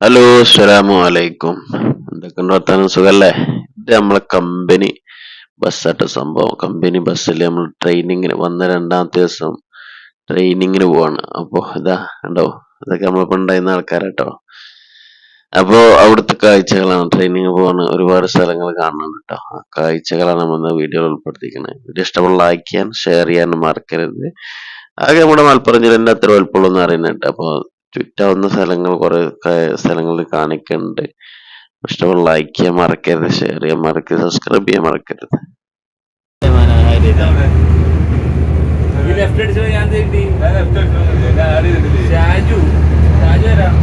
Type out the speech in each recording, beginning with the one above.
Hello അസ്സലാമു അലൈക്കും എന്തൊക്കെയുണ്ട് വർത്താനം? സുഖല്ലേ? ഇത് നമ്മളെ കമ്പനി ബസ്സായിട്ട് സംഭവം. കമ്പനി ബസ്സിൽ നമ്മൾ ട്രെയിനിങ്ങിന് വന്ന രണ്ടാമത്തെ ദിവസം ട്രെയിനിങ്ങിന് പോവാണ്. അപ്പോൾ ഇതാ ഉണ്ടോ ഇതൊക്കെ നമ്മളിപ്പോൾ ഉണ്ടായിരുന്ന ആൾക്കാരാട്ടോ. അപ്പോൾ അവിടുത്തെ കാഴ്ചകളാണ്. ട്രെയിനിങ് പോവാണ്. ഒരുപാട് സ്ഥലങ്ങൾ കാണണം കേട്ടോ ആ കാഴ്ചകളാണ് നമ്മൾ വീഡിയോ ഉൾപ്പെടുത്തിക്കുന്നത് വീഡിയോ ഇഷ്ടമുള്ള ലൈക്ക് ചെയ്യാൻ ഷെയർ ചെയ്യാൻ മറക്കരുത്. ആകെ നമ്മുടെ മലപ്പുറം ജില്ലേന്റെ അത്ര വലുപ്പമുള്ളൂ എന്ന് അറിയുന്നുണ്ട് അപ്പോൾ ചുറ്റാവുന്ന സ്ഥലങ്ങൾ കുറെ സ്ഥലങ്ങൾ കാണിക്കുന്നുണ്ട് ഇഷ്ടമുള്ള ലൈക്ക് ചെയ്യാൻ മറക്കരുത് ഷെയർ ചെയ്യാൻ മറക്കരുത് സബ്സ്ക്രൈബ് ചെയ്യാൻ മറക്കരുത്. ഷാജു. ഷാജു വരാം.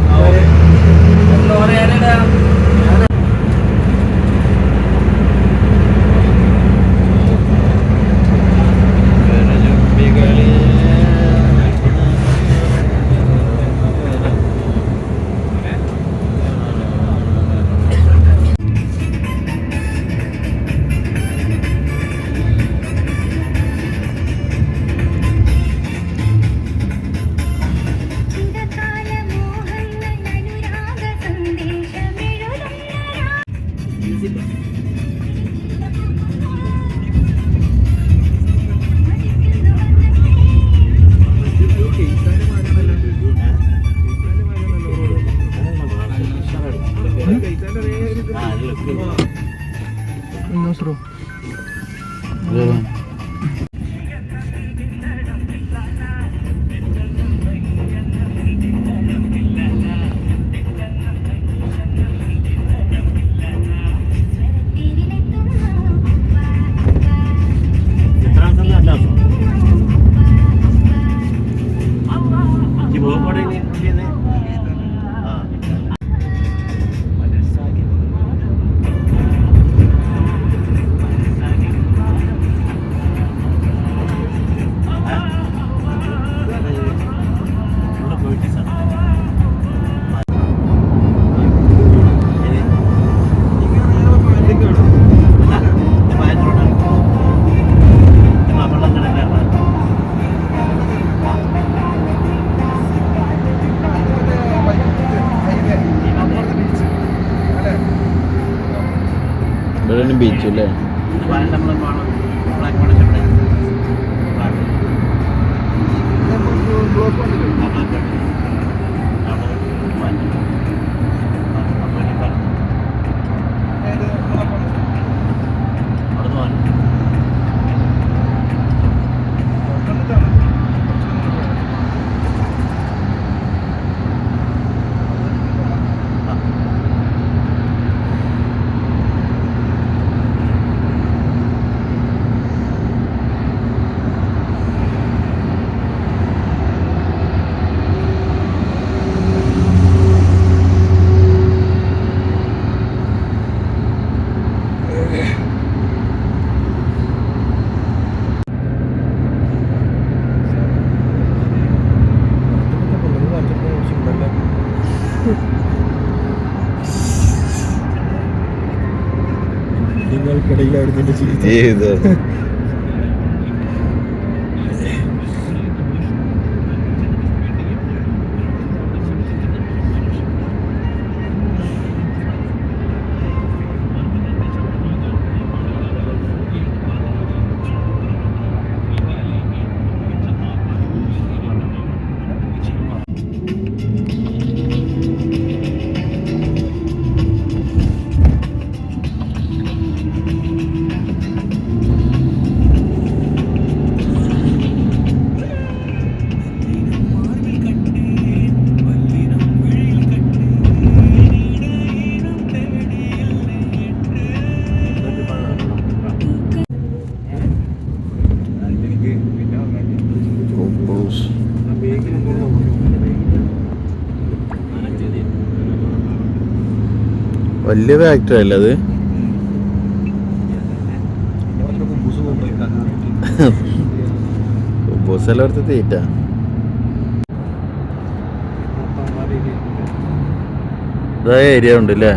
চলে। എന്റെ ജീവിതം. വലിയ ഫാക്ടറി അല്ല അത്. ബോസ് എല്ലായിടത്ത് തീറ്റ. ഇതായ ഏരിയ ഉണ്ട് അല്ലേ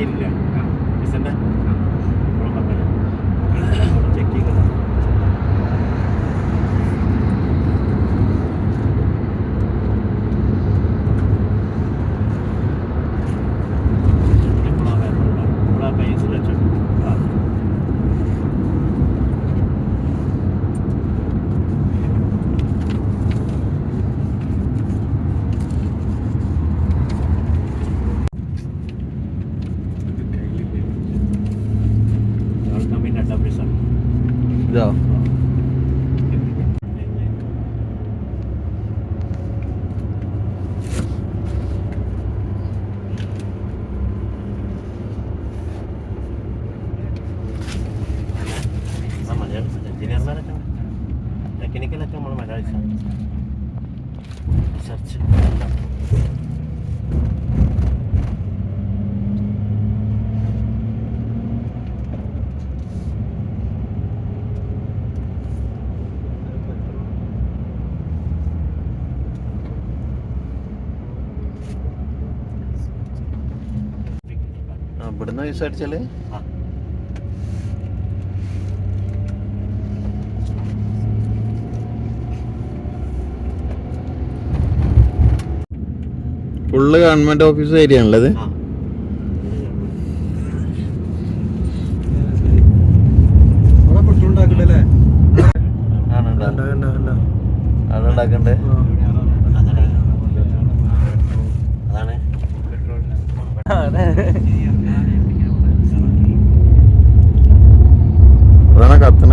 Лилля. ഇതോ ഇവിടുന്ന് പൈസ അടിച്ചാൽ ഫുള്ള് ഗവൺമെന്റ് ഓഫീസ് ഏരിയ ആണല്ലത് ആ. പെട്രോൾ ഉണ്ടാക്കണ്ടേ അതാണ് അതാണ് കത്തണ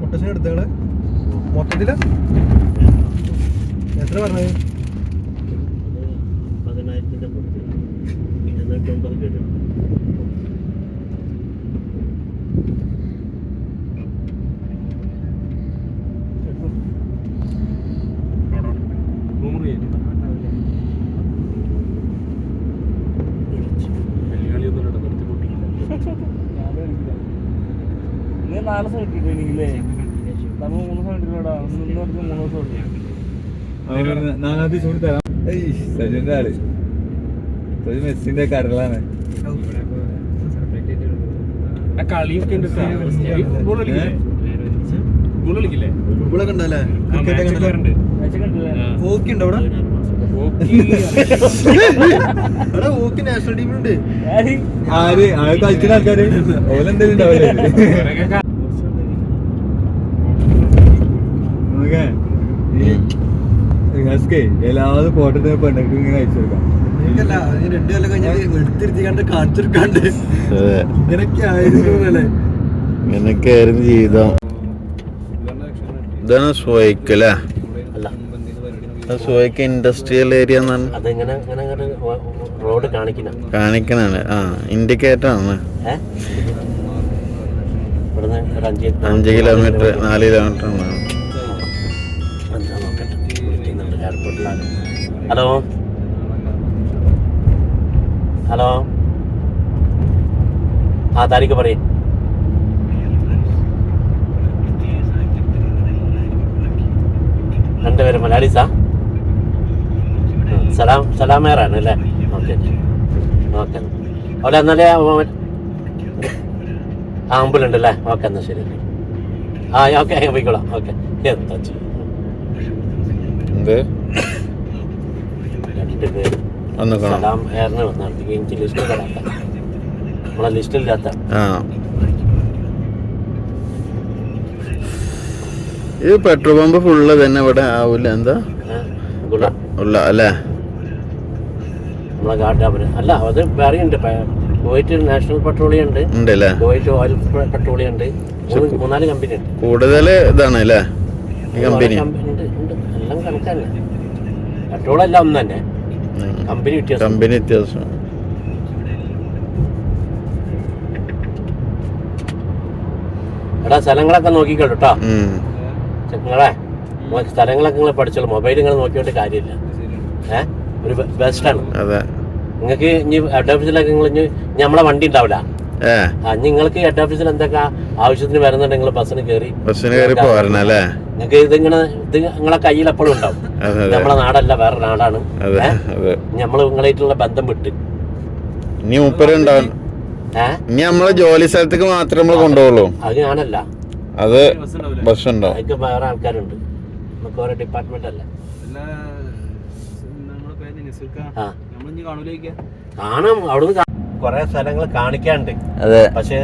കൊട്ടേഷൻ എടുത്തങ്ങൾ മൊത്തത്തിൽ? എത്ര പറഞ്ഞത്? പതിനായിരത്തിന്റെ പുറത്ത് നാല് ദിവസം കിട്ടിയിട്ടില്ലേ നമ്മൾ മൂന്ന് ദിവസം കിട്ടില്ലടാ നിന്ന് പറഞ്ഞ് മൂന്ന് ദിവസം കിട്ടി നാലാം തീയതി ചൂട് തരാം. സജിന്റെ ആൾ. സജി മെസ്സിന്റെ കരളാണ്. കളിയൊക്കെ ഉണ്ട് ഫുട്ബോൾ കളിക്കില്ലേ? ഫുട്ബോൾ കളിക്കില്ലേ? ഫുട്ബോളൊക്കെ ഉണ്ടല്ലേ? ക്രിക്കറ്റ് ഒക്കെ ഉണ്ടല്ലേ? മാച്ച് കണ്ടില്ലേ ഹോക്കി ഉണ്ടോ അവിടെ? അവിടെ ഹോക്കി നാഷണൽ ടീമിലുണ്ട് ആര്? ആര്? ആര് കളിക്കുന്ന ആൾക്കാര്? ഓലെന്തെങ്കിലും ഉണ്ടാവില്ലേ നോക്കേ ഈ എല്ലാവരും ഫോട്ടോ പെണ്ണുങ്ങൾക്ക് ഇങ്ങനെ അയച്ചു കൊടുക്കാം. രണ്ടു കൊല്ലം കഴിഞ്ഞാൽ എടുത്തിരുത്തിക്കാണ്ട് കാണിച്ചെടുക്കാണ്ട് ഇങ്ങനൊക്കെ ആയിരുന്നു അല്ലേ ഇങ്ങനൊക്കെയായിരുന്നു ജീവിതം. ഇതാണ് സോയ്ക്ക് അല്ലേ? അല്ല. സോയ്ക്ക് ഇൻഡസ്ട്രിയൽ ഏരിയ റോഡ് കാണിക്കണാണ്. ആ ഇൻഡിക്കേറ്റർ ആണ് അഞ്ച് കിലോമീറ്റർ നാല് കിലോമീറ്റർ ആണ്. എയർപോർട്ടിലാണ് ഹലോ? ഹലോ? ആ താരിക്ക് പറയും. രണ്ടുപേരും മലയാളീസാ? സലാം സലാമേറാണ് അല്ലേ? ഓക്കെ. ഓക്കെ. അവിടെ എന്നാലേ ആ അമ്പലുണ്ട് അല്ലേ ഓക്കെ എന്നാൽ ശരി. ആ ഓക്കെ പോയിക്കോളാം. ഓക്കെ. എന്താ ചെയ്യും? എന്ത്? രണ്ട് പേര് ഒന്ന് കാണാം. സലാം എനിക്ക് നമ്മളെ ഇത് പെട്രോൾ പമ്പ് ഫുള്ള് തന്നെ ഇവിടെ ആവൂല. എന്താ? ഉള്ള അല്ലേ? നമ്മളെ കാട്ടാപുരം അല്ല അത് വേറെ ഉണ്ട്. കുവൈറ്റ് നാഷണൽ പെട്രോളിയം ഉണ്ട്. കുവൈറ്റ് ഓയിൽ പെട്രോളിയം ഉണ്ട്. മൂന്ന് മൂന്നാൽ കമ്പനി ഉണ്ട്. കൂടുതൽ ഇതാണ് അല്ലേ? ഈ കമ്പനി? എല്ലാം കണക്കാണ് എല്ലാം ഒന്ന് തന്നെ. കമ്പനി വ്യത്യാസം. കമ്പനി വ്യത്യാസം. എടാ സ്ഥലങ്ങളൊക്കെ നോക്കിക്കോളൂ കേട്ടോ ചെങ്ങളെ സ്ഥലങ്ങളൊക്കെ നിങ്ങൾ പഠിച്ചോളൂ. മൊബൈൽ നിങ്ങൾ നോക്കിയോണ്ട് കാര്യമില്ല. ഏഹ് ഒരു ബെസ്റ്റാണ്. നിങ്ങൾക്ക് ഇനി ഹെഡ് ഓഫീസിലൊക്കെ നിങ്ങൾ ഇനി നമ്മളെ വണ്ടി ഉണ്ടാവില്ല. നിങ്ങൾക്ക് ഹെഡ് ഓഫീസിൽ എന്തൊക്കെ ആവശ്യത്തിന് വരുന്നുണ്ടെങ്കിൽ ബസ്സിന് കയറി ബസ്സിന് കയറി പോരണല്ലേ നിങ്ങൾക്ക് ഇതിങ്ങനെ ഇത് നിങ്ങളെ കയ്യിൽ എപ്പോഴും ഉണ്ടാവും. നമ്മളെ നാടല്ല വേറെ നാടാണ്. നമ്മൾ നിങ്ങളായിട്ടുള്ള ബന്ധം വിട്ട്. ഇനി മുപ്പര് ഉണ്ടാവും ഏഹ് ഇനി നമ്മളെ ജോലി സ്ഥലത്തേക്ക് മാത്രമേ നമ്മൾ കൊണ്ടുപോകുള്ളൂ. അത് ഞാനല്ല. അത് ബസ് ഉണ്ടോ അതിക്ക് വേറെ ആൾക്കാരുണ്ട്. നമുക്ക് ഓരോ ഡിപ്പാർട്ട്മെന്റ് അല്ല. കാണാം. അവിടുന്ന് കുറെ സ്ഥലങ്ങൾ കാണിക്കാണ്ട് അതെ. പക്ഷെ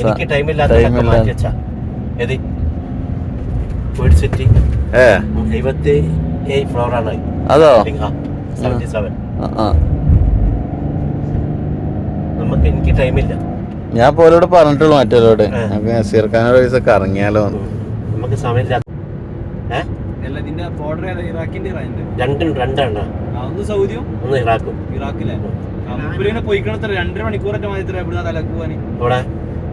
എനിക്ക് ടൈമില്ലാത്ത. മാറ്റി വെച്ചാ. ഏത്? വീട് സിറ്റി എഴുപത്തി ഏഴ് ഫ്ലോർ ആണ്. അതോ? Seventy seven. നമുക്ക് എനിക്ക് ടൈമില്ല ഞാൻ പോലോട് പറഞ്ഞിട്ടുള്ളൂ മറ്റോരോട്. നമുക്ക് നസീർ ഖാനോട് പൈസ കറങ്ങിയാലോ നമുക്ക് സമയമില്ല. രണ്ടും രണ്ടാണ്. ഒന്ന് സൗദിയും ഒന്ന് ഇറാഖും. ഇറാഖിലെ. പോയിക്കണത്ര രണ്ടര മണിക്കൂറൊക്കെ മതി ഇത്ര ഇവിടുന്ന് തലക്ക് പോവാന് ഇവിടെ?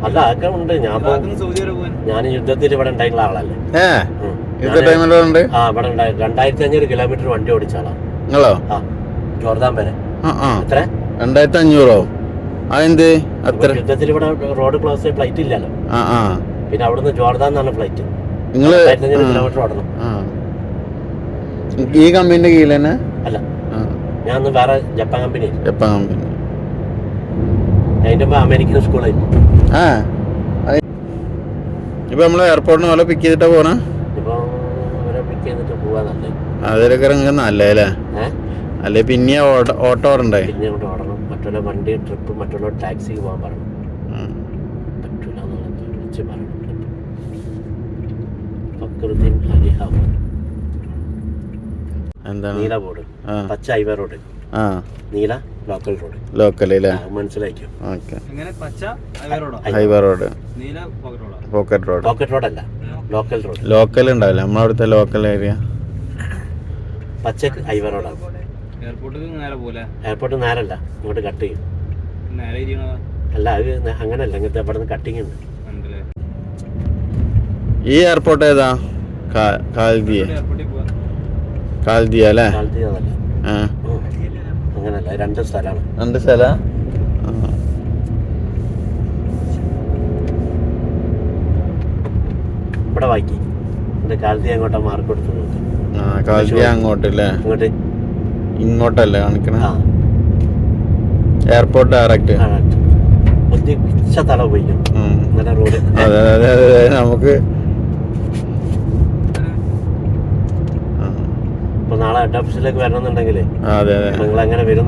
അല്ല ഒക്കെ ഉണ്ട്. ഞാൻ പോ- ഇറാഖിന്ന് സൗദി വരെ പോവാൻ ഞാൻ യുദ്ധത്തിൽ ഇവിടെ ഉണ്ടായിട്ടുള്ള ആളല്ലേ. ഏ? ടൈമിലുണ്ട്? ആ ഇവിടെ ഉണ്ടായി രണ്ടായിരത്തി അഞ്ഞൂറ് കിലോമീറ്റർ വണ്ടി ഓടിച്ച ആളാ. നിങ്ങളോ ആ ജോർദാൻ വരെ. എത്ര? രണ്ടായിരത്തി അഞ്ഞൂറോ അതെന്ത് അത്ര? യുദ്ധത്തിൽ ഇവിടെ റോഡ് ക്ലോസ് ഫ്ലൈറ്റ് ഇല്ലല്ലോ. ആ ആ. പിന്നെ അവിടുന്ന് ജോർദാൻ എന്നാണ് ഫ്ലൈറ്റ് നിങ്ങൾ കിലോമീറ്റർ ഓടണം. ആ. ഈ കമ്പനിന്റെ കീഴിൽ തന്നെ? അല്ല. ആ. ഞാൻ വേറെ ജപ്പാൻ കമ്പനി ജപ്പാൻ കമ്പനി. അതിന്റെ അമേരിക്കൻ സ്കൂളായി ആ. ഇപ്പൊ നമ്മൾ എയർപോർട്ടിന് പോലെ പിക്ക് ചെയ്തിട്ടാ പോണ? അതിലൊക്കെ ഇറങ്ങുന്ന നല്ലേ അല്ലേ പിന്നെ ഓട്ടോ ഓടണ്ടേ? പിന്നെ ഓടണം. മറ്റുള്ള വണ്ടി ട്രിപ്പ് മറ്റുള്ള ടാക്സിക്ക് പോകാൻ പറഞ്ഞു. പറ്റൂല എന്നുള്ളത് വിളിച്ച് പറയണം. നീല ബോർഡ്. പച്ച ഹൈവേ റോഡ്. ആ. നീല ലോക്കൽ റോഡ്. ലോക്കൽ അല്ലേ മനസ്സിലാക്കിയോ ഓക്കെ. എങ്ങനെ? പച്ച അവരോടാ ഹൈവേ റോഡ്. നീല പോക്കറ്റ് റോഡ്? Pocket road. അല്ല ലോക്കൽ റോഡ്. ലോക്കൽ ഉണ്ടാവില്ല. നമ്മളവിടുത്തെ ലോക്കൽ ഏരിയ. പച്ച ഹൈവേ റോഡാണ് എയർപോർട്ടിൽ നേരെ പോലെ എയർപോർട്ട് നേരല്ല ഇങ്ങോട്ട് കട്ട് ചെയ്യും. അല്ല അത് അങ്ങനല്ല ഇങ്ങനത്തെ ഇവിടെ നിന്ന് കട്ടിങ് ഉണ്ട് ഈ എയർപോർട്ട് ഏതാ? കാ- കാൽദിയ അല്ലേ ആ. അങ്ങനല്ല രണ്ട് സ്ഥലമാണ്. രണ്ട് സ്ഥല? ഇവിടെ വായിക്കി. കാലത്ത് അങ്ങോട്ടാ മാർക്ക് കൊടുത്തു ആ കാൽദിയ അങ്ങോട്ടല്ലേ? ഇങ്ങോട്ട്. ഇങ്ങോട്ടല്ലേ കാണിക്കണ? എയർപോർട്ട് ഡയറക്റ്റ് പിച്ച തല പോയിക്കും റോഡ് അതെ അതെ അതെ നമുക്ക് ആ, ഹെഡ് വരണമെന്നുണ്ടെങ്കിൽ അതെ അതെ. നിങ്ങൾ എങ്ങനെ വരും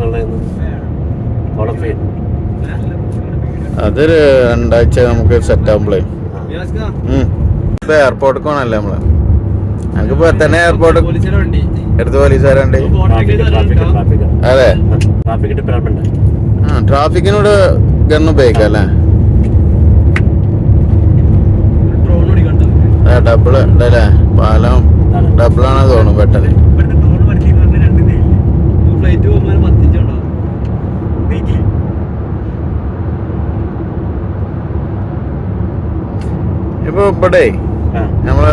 അതൊരു രണ്ടാഴ്ച നമുക്ക് സെറ്റ് ആകുമ്പോഴേ യാസ്ക ഇപ്പൊ എയർപോർട്ട് പോകണല്ലേ നമ്മൾ? ഞങ്ങക്കിപ്പോ തന്നെ എയർപോർട്ട് എടുത്ത് പോലീസുകാരുണ്ട് ട്രാഫിക് ട്രാഫിക് ട്രാഫിക് അതെ. ആ ട്രാഫിക്കിനോട് ഗൺ ഉപയോഗിക്കാം അല്ലേ? ഡബിൾ ഉണ്ടല്ലേ പാലം ഡബിൾ ആണ് തോന്നുന്നു പെട്ടെന്ന് ഫ്ലൈറ്റ് പോകുമ്പോൾ പത്തിച്ചുണ്ടോ ഇപ്പൊ ഇവിടെ നമ്മൾ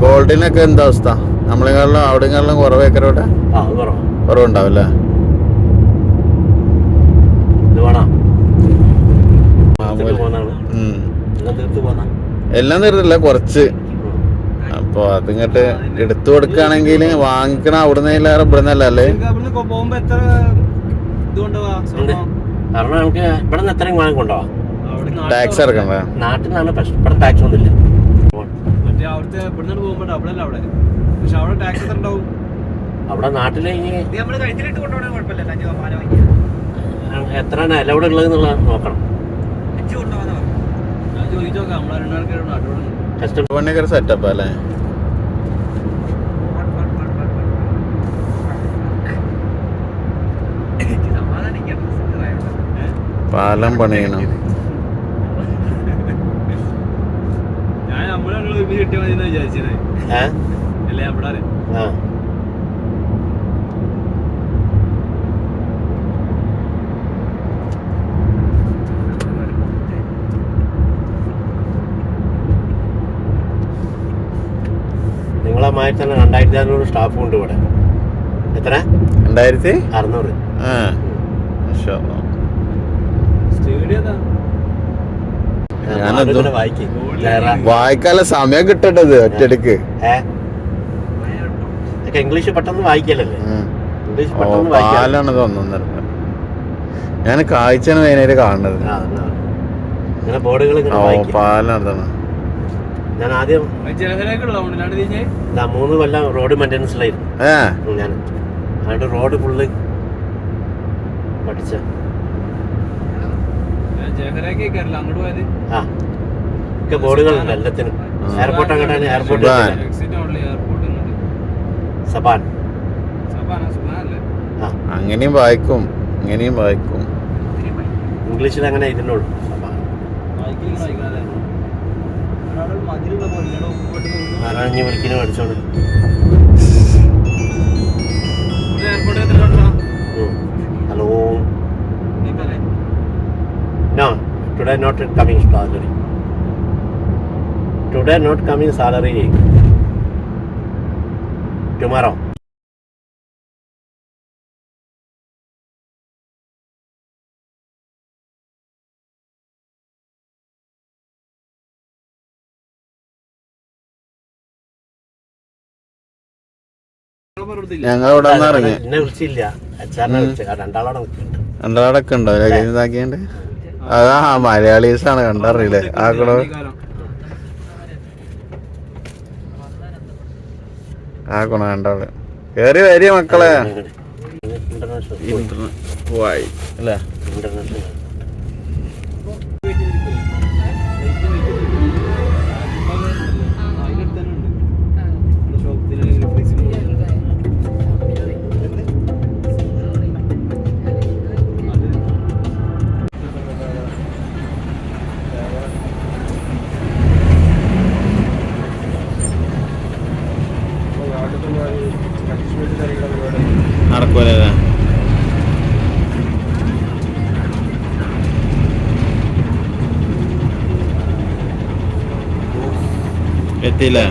ഗോൾഡിനൊക്കെ എന്താ അവസ്ഥ? നമ്മളെക്കാളും അവിടെക്കാളും അവിടെ ആ അത് കുറവുണ്ടാവല്ലേ. എല്ലാം തരത്തില്ല കുറച്ച്. അപ്പൊ അതിങ്ങട്ട് എടുത്തു കൊടുക്കുകയാണെങ്കിൽ വാങ്ങിക്കണ അവിടുന്ന് ഇവിടുന്നല്ല ഇവിടെ നമുക്ക് ഇവിടെ നിന്ന് എത്രയും വാങ്ങി കൊണ്ടുപോവാം അവിടെ ടാക്സ് ഇറക്കണ്ട നാട്ടിൽ നിന്നാണ് പ്രശ്നം. ഇവിടെ ടാക്സ് ഒന്നുമില്ല മറ്റേ അവിടുത്തെ അല്ല അവിടെ? പക്ഷെ അവിടെ ടാക്സ് എത്ര ഉണ്ടാവും? അവിടെ എത്രയാണ് അലവിടെ ഉള്ളത് നോക്കണം. സെറ്റപ്പ് അല്ലേ? പാലം പണിയണം ഞാൻ നമ്മളെ ഒരുമിച്ച് കിട്ടിയാൽ മതി എന്നാ വിചാരിച്ചത് ഏ അല്ലേ അവിടെ ആ നിങ്ങളെ മാറ്റി തന്നെ രണ്ടായിരത്തി അറുന്നൂറ് സ്റ്റാഫും ഉണ്ട് ഇവിടെ. എത്ര? രണ്ടായിരത്തി? അറുന്നൂറ്. ആ. സ്റ്റേഡിയം വായിക്കാനുള്ള സമയം കിട്ടേണ്ടത് ഇതൊക്കെ ഇംഗ്ലീഷ് പെട്ടെന്ന് വായിക്കലല്ലേ? പാലാണ് തോന്നുന്നത് ഞാൻ കാഴ്ചയാണ് മെയിനായിട്ട് കാണുന്നത്. ആ, എന്നാ. ഇങ്ങനെ ബോർഡുകൾ വായിക്കും. പാലാണ് ഞാൻ ആദ്യം മൂന്ന് കൊല്ലം റോഡ് മെയിന്റെനൻസിലായിരുന്നു ഞാൻ അതുകൊണ്ട് റോഡ് ഫുള്ള് പഠിച്ച ഞാൻ ജലഹരൊക്കെ കയറില്ല അങ്ങോട്ട് പോയത് ആ ഒക്കെ ബോർഡുകളുണ്ട് എല്ലാത്തിനും. എയർപോർട്ട് അങ്ങോട്ടാണ് എയർപോർട്ട് സുബാൻ. എക്സിറ്റ് ഉള്ള എയർപോർട്ട് സബാൻ. സബാന സുബാനല്ലേ ആ. അങ്ങനെയും വായിക്കും ഇങ്ങനെയും വായിക്കും. ഇംഗ്ലീഷിൽ അങ്ങനെ ഇതിനുള്ളൂ ആരാഞ്ഞ് വിളിക്കുന്നു പഠിച്ചോണ്ട് today not coming salary today not coming salary tomorrow ഞങ്ങൾ ഇവിടെ ഇറങ്ങി എന്നെ വിളിച്ചില്ല. അച്ചാറിനെ വിളിച്ചു ആ രണ്ടാളോടെ നിൽക്കുന്നുണ്ട് രണ്ടാളൊക്കെ ഉണ്ടോ? ലഗേജ് ഇതാക്കിയുണ്ട്? അതാ മലയാളീസ് ആണ് കണ്ടറിയില്ലേ ആക്കണോ ആക്കണോ രണ്ടാൾ കേറി വരിക മക്കളെ. ഇന്റർനാഷണൽ പോയി അല്ലേ? ഇന്റർനാഷണൽ എത്തിയില്ലേ